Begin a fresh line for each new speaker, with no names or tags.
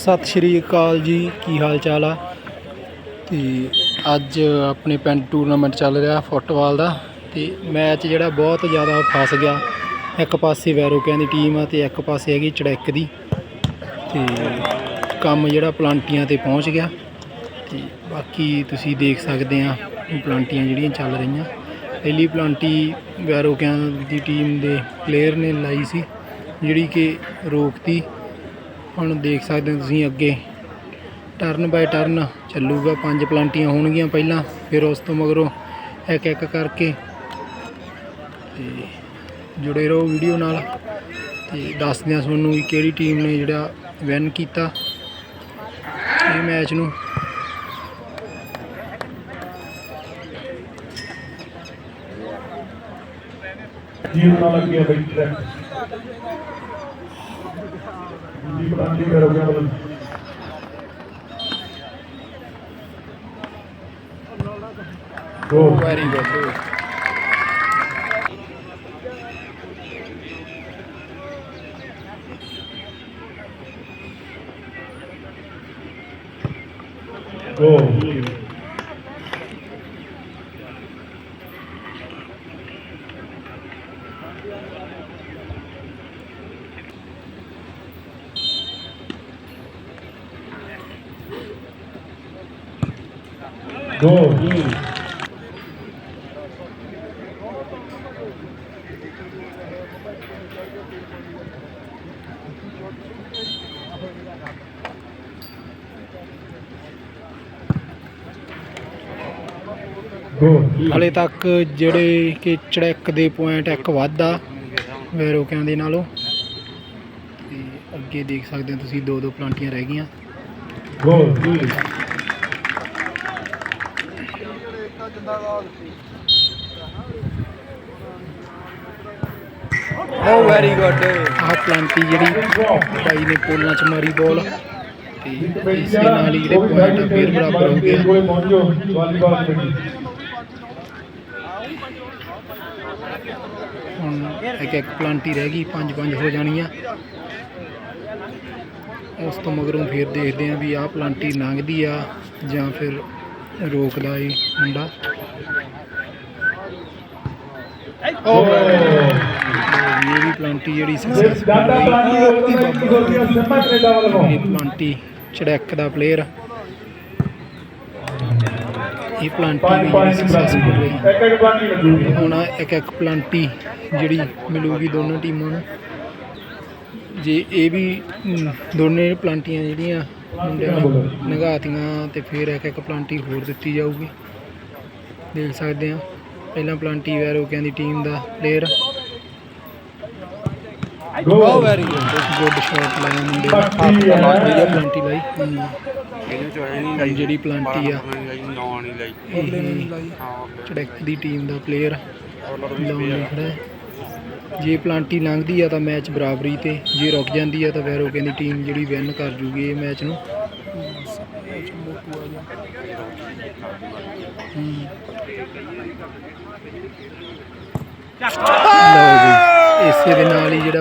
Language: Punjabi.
ਸਤਿ ਸ਼੍ਰੀ ਅਕਾਲ ਜੀ, ਕੀ ਹਾਲ ਚਾਲ ਆ? ਤੇ ਅੱਜ ਆਪਣੇ ਪਿੰਡ ਟੂਰਨਾਮੈਂਟ ਚੱਲ ਰਿਹਾ ਫੁੱਟਬਾਲ ਦਾ ਤੇ ਮੈਚ ਜਿਹੜਾ ਬਹੁਤ ਜ਼ਿਆਦਾ ਫਸ ਗਿਆ। ਇੱਕ ਪਾਸੇ ਵੈਰੋਕਿਆਂ ਦੀ ਟੀਮ ਆ ਤੇ ਇੱਕ ਪਾਸੇ ਹੈਗੀ ਚੜੈਕ ਦੀ। ਤੇ ਕੰਮ ਜਿਹੜਾ ਪਲਾਂਟੀਆਂ ਤੇ ਪਹੁੰਚ ਗਿਆ। ਤੇ ਬਾਕੀ ਤੁਸੀਂ ਦੇਖ ਸਕਦੇ ਆ, ਪਲਾਂਟੀਆਂ ਜਿਹੜੀਆਂ ਚੱਲ ਰਹੀਆਂ। ਪਹਿਲੀ ਪਲਾਂਟੀ ਵੈਰੋਕਿਆਂ ਦੀ ਟੀਮ ਦੇ ਪਲੇਅਰ ਨੇ ਲਾਈ ਸੀ, ਜਿਹੜੀ ਕਿ ਰੋਕਤੀ। ਹੁਣ ਦੇਖ ਸਕਦੇ ਹੋ ਤੁਸੀਂ ਅੱਗੇ। ਟਰਨ ਬਾਈ ਟਰਨ ਚੱਲੂਗਾ, ਪੰਜ ਪਲਾਂਟੀਆਂ ਹੋਣਗੀਆਂ ਪਹਿਲਾਂ, ਫਿਰ ਉਸ ਤੋਂ ਮਗਰੋਂ ਇੱਕ ਇੱਕ ਕਰਕੇ ਤੇ ਜੁੜੇ ਰਹੋ ਵੀਡੀਓ ਨਾਲ ਤੇ ਦੱਸਦੇ ਹਾਂ ਤੁਹਾਨੂੰ ਵੀ ਕਿਹੜੀ ਟੀਮ ਨੇ ਜਿਹੜਾ ਵਿਨ ਕੀਤਾ। ਇਹ ਮੈਚ ਨੂੰ
ਜੀਵ ਨਾਲ ਲੱਗਿਆ ਬਈ। ਟਰੈਕ ਜੀ ਪ੍ਰਾਂਤੀ ਕਰੋਗੇ ਬਲ ਗੋ
ਹਲੇ ਤੱਕ ਜਿਹੜੇ ਕਿ ਚੜੈਕ ਦੇ ਪੁਆਇੰਟ ਇੱਕ ਵੱਧ ਵੈਰੋਕਿਆਂ ਦੇ ਨਾਲੋਂ। ਤੇ ਅੱਗੇ ਦੇਖ ਸਕਦੇ ਹੋ ਤੁਸੀਂ ਦੋ ਦੋ ਪਲਾਂਟੀਆਂ ਰਹਿ ਗਈਆਂ।
ਗੋ
ਓ ਵੈਰੀ ਗੁੱਡ ਆਹ ਪਲਾਂਟੀ ਜਿਹੜੀ ਬਾਈ ਨੇ ਪੋਲਾਂ ਚ ਮਾਰੀ ਬੋਲ ਤੇ ਇਸੇ ਨਾਲ ਹੀ ਜਿਹੜੇ ਪੁਆਇੰਟ ਫੇਰ ਬਰਾਬਰ ਹੋ ਗਏ
ਵਾਲੀਬਾਲ ਕਮੇਟੀ
ਹੁਣ ਇੱਕ ਇੱਕ ਪਲਾਂਟੀ ਰਹਿ ਗਈ, ਪੰਜ ਪੰਜ ਹੋ ਜਾਣੀਆਂ। ਉਸ ਤੋਂ ਮਗਰੋਂ ਫਿਰ ਦੇਖਦੇ ਆਂ ਵੀ ਆਹ ਪਲਾਂਟੀ ਲੰਘਦੀ ਆ ਜਾਂ ਫਿਰ ਰੋਕਦਾ ਏ ਮੁੰਡਾ।
ਓ।
ਇਹ ਵੀ ਪਲਾਂਟੀ ਜਿਹੜੀ ਸਕਸੈਸ
ਦਾਦਾ ਪ੍ਰਾਂਤੀ ਦੇ ਵੱਲੋਂ ਇੱਕ ਗੋਲੀਆਂ ਸਿੰਮਾ ਕੈਨੇਡਾ ਵੱਲੋਂ
ਇਹ ਪਲਾਂਟੀ ਚੜੈਕ ਦਾ ਪਲੇਅਰ ਇਹ ਪਲਾਂਟੀ ਵੀ ਸਕਸੈਸਫੁਲ
ਲੱਗੂਗੀ
ਹੁਣ ਇੱਕ ਇੱਕ ਪਲਾਂਟੀ ਜਿਹੜੀ ਮਿਲੂਗੀ ਦੋਨੋਂ ਟੀਮਾਂ ਨੂੰ। ਜੇ ਇਹ ਵੀ ਦੋਨੇ ਪਲਾਂਟੀਆਂ ਜਿਹੜੀਆਂ ਮੁੰਡਿਆਂ ਨੂੰ ਨਗਾਤੀਆਂ ਤੇ ਫਿਰ ਇੱਕ ਇੱਕ ਪਲਾਂਟੀ ਹੋਰ ਦਿੱਤੀ ਜਾਊਗੀ। ਦੇਖ ਸਕਦੇ ਆ ਪਹਿਲਾਂ ਪਲਾਂਟੀ ਵੈਰੋਕਿਆਂ ਦੀ ਟੀਮ ਦਾ player
go
very good good shot ਲਾਇਆ ਮੁੰਡੇ
ਬਾਕੀ
ਨੇ
ਹੈ।
ਵਧੀਆ ਪਲਾਂਟੀ ਲਾਈ। ਹਮ,
ਇਹਨੂੰ ਚੋਇਆ ਨਹੀਂ
ਜਿਹੜੀ ਪਲਾਂਟੀ ਆ।
ਨੌ ਨਹੀਂ ਲਈ।
ਇਹ
ਹਾਂ
ਚੜੈਕ ਦੀ ਟੀਮ ਦਾ ਪਲੇਅਰ ਲਾਉਣ ਲਈ ਖੜਾ ਹੈ ਜੇ ਪਲਾਂਟੀ ਲੰਘਦੀ ਆ ਤਾਂ ਮੈਚ ਬਰਾਬਰੀ ਤੇ ਜੇ ਰੁਕ ਜਾਂਦੀ ਆ ਤਾਂ ਵੈਰੋਕਿਆਂ ਦੀ ਟੀਮ ਜਿਹੜੀ ਵਿਨ ਕਰ ਜੂਗੀ ਇਹ ਮੈਚ ਨੂੰ। ਇਸੇ ਦੇ ਨਾਲ ਹੀ ਜਿਹੜਾ